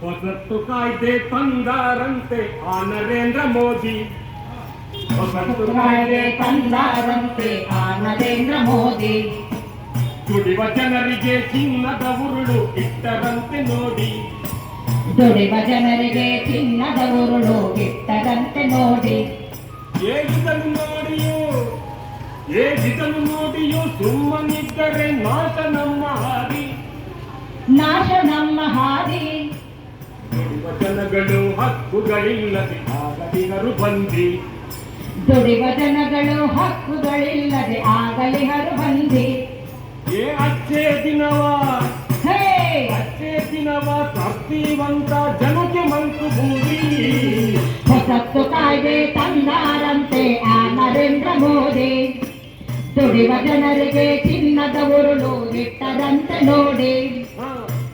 ಹೊಸತ್ತು ಕಾಯ್ದೆ ತಂದಾರಂತೆ ಆ ನರೇಂದ್ರ ಮೋದಿ ಹೊಸತ್ತು ಕಾಯ್ದೆ ತಂದಾರಂತೆ ಆ ನರೇಂದ್ರ ಮೋದಿ ದುಡಿವ ಜನರಿಗೆ ಚಿನ್ನದ ಉರುಳು ಇಟ್ಟರಂತೆ ನೋಡಿ ದುಡಿವ ಜನರಿಗೆ ಚಿನ್ನದ ಉರುಳು ಬಿಟ್ಟರಂತೆ ನೋಡಿ ಏಗಿದನು ನೋಡಿಯೋ ಏಗಿದನು ನೋಡಿಯೋ ಸುಮ್ಮನಿದ್ದರೆ ನಾಟ ನಮ್ಮ ಹಾರಿ ನಾಶ ನಮ್ಮ ಹಾದಿ ದುಡಿವ ಜನಗಳು ಹಕ್ಕುಗಳಿಲ್ಲದೆ ಆಗದಿಗರು ಬಂದಿ ದುಡಿವ ಜನಗಳು ಹಕ್ಕುಗಳಿಲ್ಲದೆ ಆಗಲಿಹರು ಬಂದಿ ಏ ಅಚ್ಚೇ ದಿನವ ಹೇ ಅಚ್ಚೇ ದಿನವ ತರ್ತೀವಂತ ಜನಕ್ಕೆ ಮಂಕು ಬೂದಿ ಹೊಸತ್ತು ಕಾಯ್ದೆ ತಂದಾರಂತೆ ಆ ನರೇಂದ್ರ ಮೋದಿ ದುಡಿವ ಜನರಿಗೆ ಚಿನ್ನದ ಉರುಳು ಬಿಟ್ಟರಂತೆ ನೋಡಿ ಹಾ,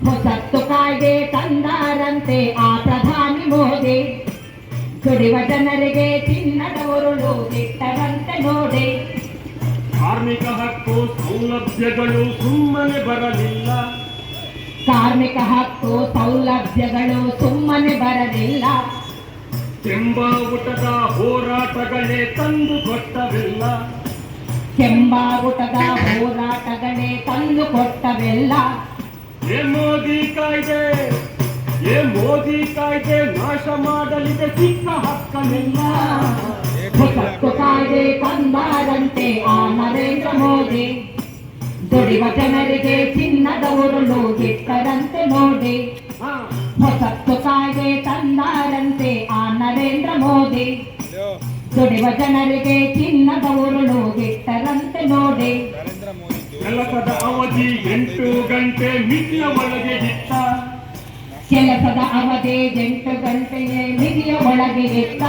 ಹೊಸತ್ತು ಕಾಯ್ದೆ ತಂದಾರಂತೆ ಆ ಪ್ರಧಾನಿ ಮೋದಿ. ದುಡಿವ ಜನರಿಗೆ ಚಿನ್ನದ ಉರುಳು ಬಿಟ್ಟರಂತೆ ನೋಡಿ. ಕಾರ್ಮಿಕ ಹಕ್ಕು ಸೌಲಭ್ಯಗಳು ಸುಮ್ಮನೆ ಬರಲಿಲ್ಲ. ಕಾರ್ಮಿಕ ಹಕ್ಕು ಸೌಲಭ್ಯಗಳು ಸುಮ್ಮನೆ ಬರಲಿಲ್ಲ. ಕೆಂಬಾವುಟದ ಹೋರಾಟಗಳೇ ತಂದು ಕೊಟ್ಟವಿಲ್ಲ. ಊಟದ ಹೋರಾಟಗಳೇ ತಂದು ಕೊಟ್ಟವೆಲ್ಲ. ಏ ಮೋದಿ ಕಾಯ್ದೆ ಏ ಮೋದಿ ಕಾಯ್ದೆ ನಾಶ ಮಾಡಲಿದೆ ಸಿಕ್ಕ ಹಕ್ಕನೆಲ್ಲ ಹೊಸತ್ತು ಕಾಯ್ದೆ ತಂದಾರಂತೆ ಆ ನರೇಂದ್ರ ಮೋದಿ. ದುಡಿವ ಜನರಿಗೆ ಚಿನ್ನದ ಉರುಳು ಬಿಟ್ಟರಂತೆ ನೋಡಿ ಹೊಸತ್ತು ಕಾಯ್ದೆ ತಂದಾರಂತೆ ಆ ನರೇಂದ್ರ ಮೋದಿ. ದುಡಿವ ಜನರಿಗೆ ಚಿನ್ನದ ಉರುಳು ಬಿಟ್ಟರಂತೆ ನೋಡಿ ಕೆಲಸದ ಅವಧಿ ಎಂಟು ಗಂಟೆ ಮಿತಿಯ ಒಳಗೆ ಇತ್ತ ಕೆಲಸದ ಅವಧಿ ಎಂಟು ಗಂಟೆಗೆ ಮಿತಿಯ ಒಳಗೆ ಇತ್ತ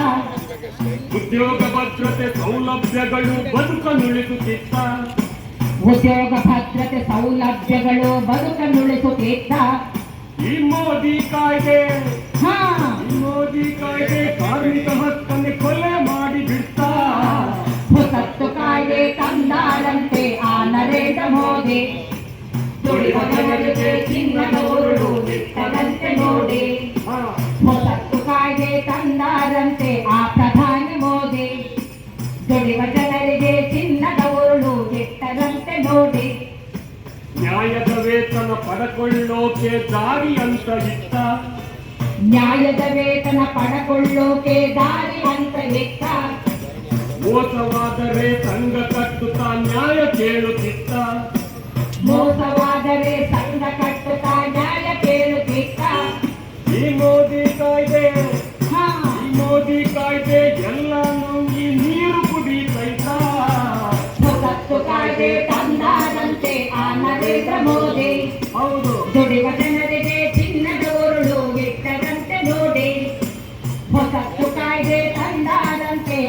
ಉದ್ಯೋಗ ಭದ್ರತೆ ಸೌಲಭ್ಯಗಳು ಬದುಕನುಳಿಸುತ್ತಿತ್ತ ಉದ್ಯೋಗ ಭದ್ರತೆ ಸೌಲಭ್ಯಗಳು ಬದುಕನ್ನುಳಿಸುತ್ತಿದ್ದ ಈ ಮೋದಿ ಕಾಯ್ದೆ. ಮೋದಿ ಕಾಯ್ದೆ ಕಾರ್ಮಿಕ ಹಕ್ಕನ್ನು ಕೊಲೆ ಮಾಡಿ ಬಿಡ್ತ. ಹೊಸತ್ತು ಕಾಯ್ದೆ ತಂದಾರಂತೆ ಆ ನರೇಂದ್ರ ಮೋದಿ. ಚಿನ್ನದ ಉರುಳು ಬಿಟ್ಟದಂತೆ ನೋಡಿ. ಹೊಸತ್ತು ಕಾಯ್ದೆ ತಂದಾರಂತೆ ಆ ಪ್ರಧಾನಿ ಮೋದಿ. ದುಡಿಯುವ ಜನರಿಗೆ ಚಿನ್ನದ ಉರುಳು ಬಿಟ್ಟದಂತೆ ನೋಡಿ. ನ್ಯಾಯದ ವೇತನ ಪಡಕೊಳ್ಳೋಕೆ ದಾರಿ ಅಂತ ಇತ್ತ. ನ್ಯಾಯದ ವೇತನ ಪಡಕೊಳ್ಳೋಕೆ ದಾರಿ ಅಂತ ಇತ್ತ. ಮೋಸವಾದರೆ ಸಂಘ ಕಟ್ಟುತ್ತಾ ನ್ಯಾಯ ಕೇಳುತ್ತಿತ್ತ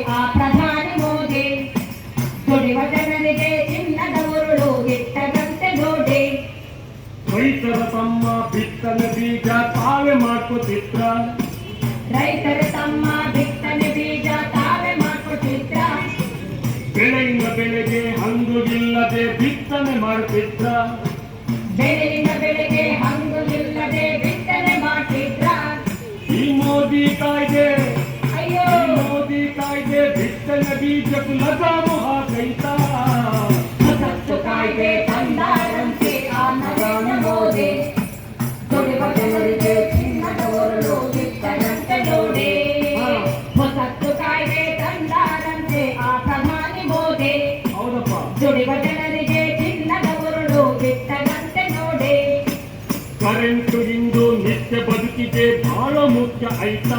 ಆ ಪ್ರಧಾನಿ ಮೋದಿ. ದುಡಿಯುವ ಜನರಿಗೆ ಚಿನ್ನದ ಉರುಳು ಬಿಟ್ಟದಂತೆ ನೋಡಿ. ರೈತರ ತಮ್ಮ ಬಿತ್ತನೆ ಬೀಜ ತಾವೇ ಮಾಡ್ಕೋತಿದ್ರ? ರೈತರ ತಮ್ಮ ಬಿತ್ತನೆ ಬೀಜ ತಾವೇ ಮಾಡ್ಕೋತಿದ್ರ. ಬೆಳೆಯಿಂದ ಬೆಳೆಗೆ ಹಂಗುಗಿಲ್ಲದೆ ಬಿತ್ತನೆ ಮಾಡ್ತಿದ್ರ? ಬೆಳೆಯಿಂದ ಬೆಳೆಗೆ ಹಂಗುಗಿಲ್ಲದೆ ಬಿತ್ತನೆ ಮಾಡ್ತಿದ್ರ. ಈ ಮೋದಿ ಕಾಯ್ದೆ ಬಿತ್ತನೆ ಬೀಜಕ್ಕೂ ಲಗಾಮು ಹಾಕೈತ ಹೊಸತ್ತು ಕಾಯ್ದೆ ತಂದಾರಂತೆ ಆ ನರೇಂದ್ರ ಮೋದಿ ದುಡಿಯುವ ಜನರಿಗೆ ಚಿನ್ನದ ಉರುಳು ಬಿಟ್ಟದಂತೆ ನೋಡಿ ಹೊಸತ್ತು ಕಾಯ್ದೆ ತಂದಾರಂತೆ ಆ ಪ್ರಧಾನಿ ಮೋದಿ ಹೌದಪ್ಪ ದುಡಿಯುವ ಜನರಿಗೆ ಚಿನ್ನದ ಉರುಳು ಬಿಟ್ಟದಂತೆ ನೋಡಿ ಕರೆಂಟು ಇಂದು ನಿತ್ಯ ಬದುಕಿಗೆ ಬಹಳ ಮುಖ್ಯ ಐತ